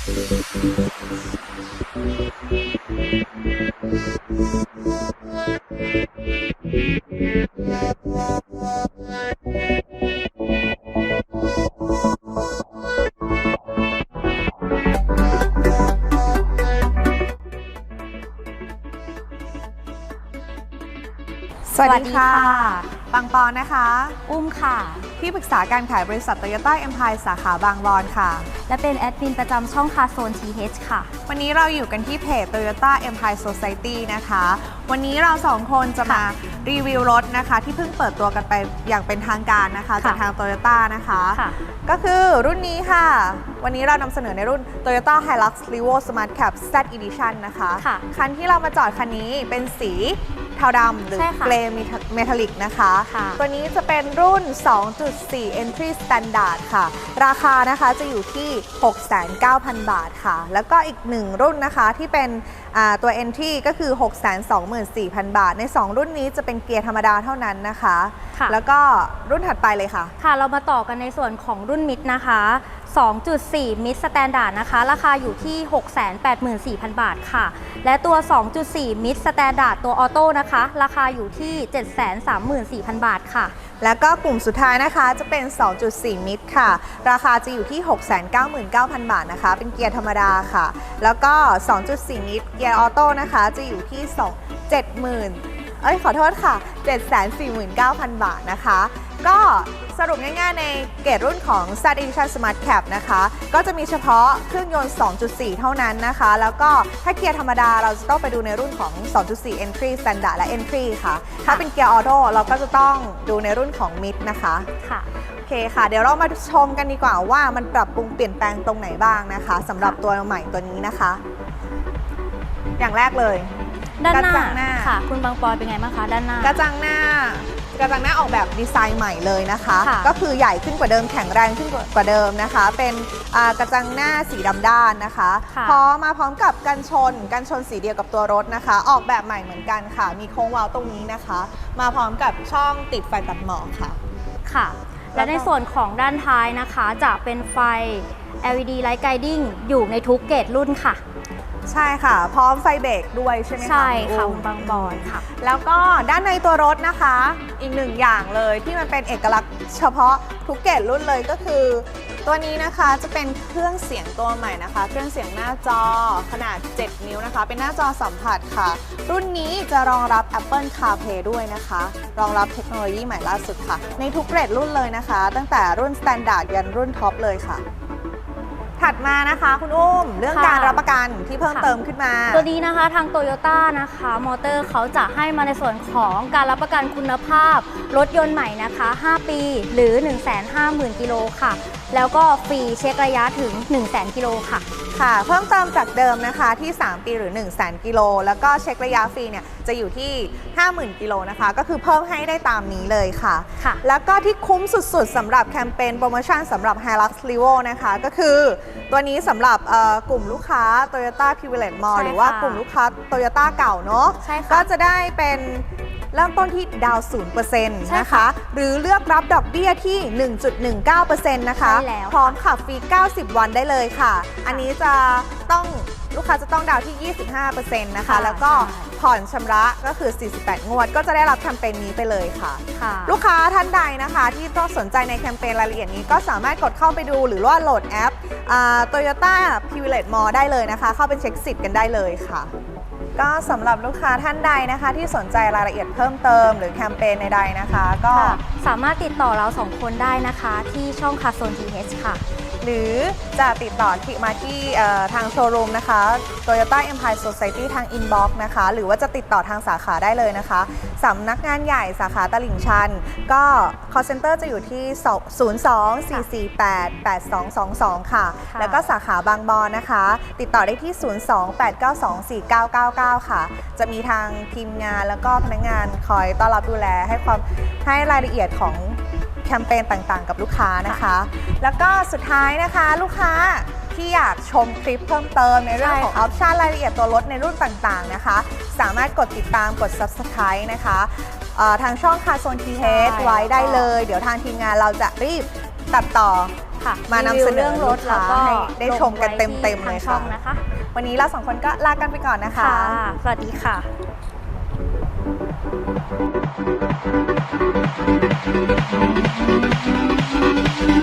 สวัสดีค่ะ ปังปอนนะคะ อุ้มค่ะ ที่ปรึกษาการขายบริษัท Toyota Empire สาขาบางบอนค่ะ และเป็นแอดมินประจำช่องคาโซน TH ค่ะ วันนี้เราอยู่กันที่เพจ Toyota Empire Society นะคะ วันนี้เราสองคนจะมารีวิวรถนะคะ ที่เพิ่งเปิดตัวกันไปอย่างเป็นทางการนะคะ จากทาง Toyota นะคะค่ะก็คือรุ่นนี้ค่ะ วันนี้เรานำเสนอในรุ่น Toyota Hilux Revo Smart Cap Z Edition นะคะค่ะคันที่เรามาจอดคันนี้เป็นสี เทาดำหรือใช่ค่ะเกรย์เมทัลลิกนะคะ ค่ะ ตัวนี้จะเป็นรุ่น 2.4 Entry Standard ค่ะ ราคานะคะจะอยู่ที่ 6,900 บาทค่ะ แล้วก็อีกหนึ่งรุ่นนะคะที่เป็นอ่าตัว Entry ก็คือ 624,000 บาท ใน 2 รุ่นนี้จะเป็นเกียร์ธรรมดาเท่านั้นนะคะ ค่ะ แล้วก็รุ่นถัดไปเลยค่ะ ค่ะ เรามาต่อกันในส่วนของรุ่นมิดนะคะ 2.4 มิดสแตนดาร์ดนะคะ ราคาอยู่ที่ 684,000 บาทค่ะ และตัว 2.4 มิดสแตนดาร์ดตัวออโต้นะคะ ราคาอยู่ที่ 734,000 บาทค่ะ แล้วก็กลุ่มสุดท้ายนะคะจะเป็น 2.4 มิตรค่ะ ราคาจะอยู่ที่ 699,000 บาทนะคะ เป็นเกียร์ธรรมดาค่ะ แล้วก็ 2.4 มิตรเกียร์ออโต้นะคะ จะอยู่ที่ 2 70,000 เอ้ยขอโทษค่ะ 749,000 บาทนะคะ ก็สรุปง่ายๆในเกรดรุ่นของ Z Edition Smart Cap นะคะ ก็จะมีเฉพาะเครื่องยนต์ 2.4 เท่านั้นนะคะ แล้วก็ถ้าเกียร์ธรรมดาเราจะต้องไปดูในรุ่นของ 2.4 Entry Standard และ Entry ค่ะ ถ้าเป็นเกียร์ออโต้เราก็จะต้องดูในรุ่นของ Mid นะคะค่ะโอเคค่ะ เดี๋ยวเรามาชมกันดีกว่าว่ามันปรับปรุงเปลี่ยนแปลงตรงไหนบ้างนะคะสำหรับตัวใหม่ตัวนี้นะคะ อย่างแรกเลย ด้านหกระจัน้างหน้า ค่ะ คุณบางปอยเป็นไงบ้างคะด้านหน้า กระจังหน้ากระจังหน้าออกแบบดีไซน์ใหม่เลยนะคะ ค่ะ ก็คือใหญ่ขึ้นกว่าเดิมแข็งแรงขึ้นกว่าเดิมนะคะ เป็นอ่ากระจังหน้าสีดำด้านนะคะค่ะพร้อมมาพร้อมกับกันชนกันชนสีเดียวกับตัวรถนะคะ ออกแบบใหม่เหมือนกันค่ะ มีโค้งเว้าตรงนี้นะคะ มาพร้อมกับช่องติดไฟตัดหมอกค่ะ ค่ะ แล้และวก็ในส่วนของด้านท้ายนะคะ จะเป็นไฟ LED Light Guiding อยู่ในทุกเกรดรุ่นค่ะ ใช่ค่ะ พร้อมไฟเบรกด้วยใช่ไหมคะใช่ค่ะณคุณบางบอนค่ะ แล้วก็ด้านในตัวรถนะคะ อีกหนึ่งอย่างเลยที่มันเป็นเอกลักษณ์เฉพาะทุกเกรดรุ่นเลยก็คือ ตัวนี้นะคะจะเป็นเครื่องเสียงตัวใหม่นะคะ เครื่องเสียงหน้าจอขนาด 7 นิ้วนะคะ เป็นหน้าจอสัมผัสค่ะ รุ่นนี้จะรองรับ Apple CarPlay ด้วยนะคะ รองรับเทคโนโลยีใหม่ล่าสุดค่ะ ในทุกเกรดรุ่นเลยนะคะ ตั้งแต่รุ่น Standard ยันรุ่นท็อปเลยค่ะ ถัดมานะคะคุณอุ้มเรื่องค่ะ การรับประกันที่เพิ่มค่ะเติมขึ้นมา ตัวนี้นะคะทางโตโยต้านะคะ มอเตอร์เขาจะให้มาในส่วนของการรับประกันคุณภาพ รถยนต์ใหม่นะคะ 5 ปีหรือ 150,000 กิโลค่ะ แล้วก็ฟรีเช็คระยะถึง 100,000 กิโลค่ะ ค่ะ เพิ่มเติมจากเดิมนะคะที่ 3 ปีหรือ 1 0 0 0 0 0 กิโล แล้วก็เช็คระยะฟรีเนี่ยจะอยู่ที่ 50,000 กิโลนะคะ ก็คือเพิ่มให้ได้ตามนี้เลยค่ะ ค่ะ แล้วก็ที่คุ้มสุดๆสำหรับแคมเปญโปรโมชั่นสำหรับ Hilux Revo นะคะ ก็คือตัวนี้สำหรับเอ่อกลุ่มลูกค้า Toyota Privilege Mall ใช่หรือว่าค่ะกลุ่มลูกค้า Toyota เก่าเนาะใช่ค่ะ ก็จะได้เป็น เริ่มต้นที่ดาวศูนย์เปอร์เซ็นต์ใช่นะคะค่ะหรือเลือกรับดอกเบี้ยที่ 1.19%นะคะใช่แล้วพร้อมขับฟรี 90 วันได้เลยค่ะ อันนี้จะต้องลูกค้าจะต้องดาวน์ที่ 25%นะคะค่ะแล้วก็ใช่ผ่อนชำระก็คือ 48 งวด ก็จะได้รับแคมเปญนี้ไปเลยค่ะค่ะ ลูกค้าท่านใดนะคะ ที่ต้องสนใจในแคมเปญรายละเอียดนี้ก็สามารถกดเข้าไปดูหรือว่าโหลดแอปโตโยต้าพิเวเลตมอได้เลยนะคะ เข้าไปเช็คสิทธิ์กันได้เลยค่ะ ก็สำหรับลูกค้าท่านใดนะคะ ที่สนใจรายละเอียดเพิ่มเติม หรือแคมเปญใดๆนะคะ ก็ค่ะสามารถติดต่อเราสองคนได้นะคะ ที่ช่องคาโซน TH ค่ะ หรือจะติดต่อที่มาที่เอ่อทางโชว์รูมนะคะ Toyota Empire Society ทาง Inbox นะคะ หรือว่าจะติดต่อทางสาขาได้เลยนะคะสำนักงานใหญ่สาขาตลิ่งชัน ก็ call center จะอยู่ที่ 02-448-8222 ค่ะ ค่ะ แล้วก็สาขาบางบอนนะคะ ติดต่อได้ที่ 02-892-4999ค่ะ จะมีทางทีมงานแล้วก็พนักงานคอยต้อนรับดูแลให้ความให้รายละเอียดของแคมเปญต่างๆ กับลูกค้านะคะ แล้วก็สุดท้ายนะคะลูกค้าที่อยากชมคลิปเพิ่มเติมในเรื่องของอใช่อค่ะปชันรายละเอียดตัวรถในรุ่นต่างๆนะคะ สามารถกดติดตามกด subscribe นะคะเอ่อทางช่องคาโซนทีเฮดใช่ไว้ได้เลย เดี๋ยวทางทีมงานเราจะรีบตัดต่อ ค่ะมานำเสนอรีวิวเรื่องรถลูกค้าแล้วก็ให้ได้ชมกันเต็มๆงไว้ที่เลยทางช่องค่ะ นะคะ วันนี้เราสองคนก็ลากันไปก่อนนะคะ ค่ะ สวัสดีค่ะ Thank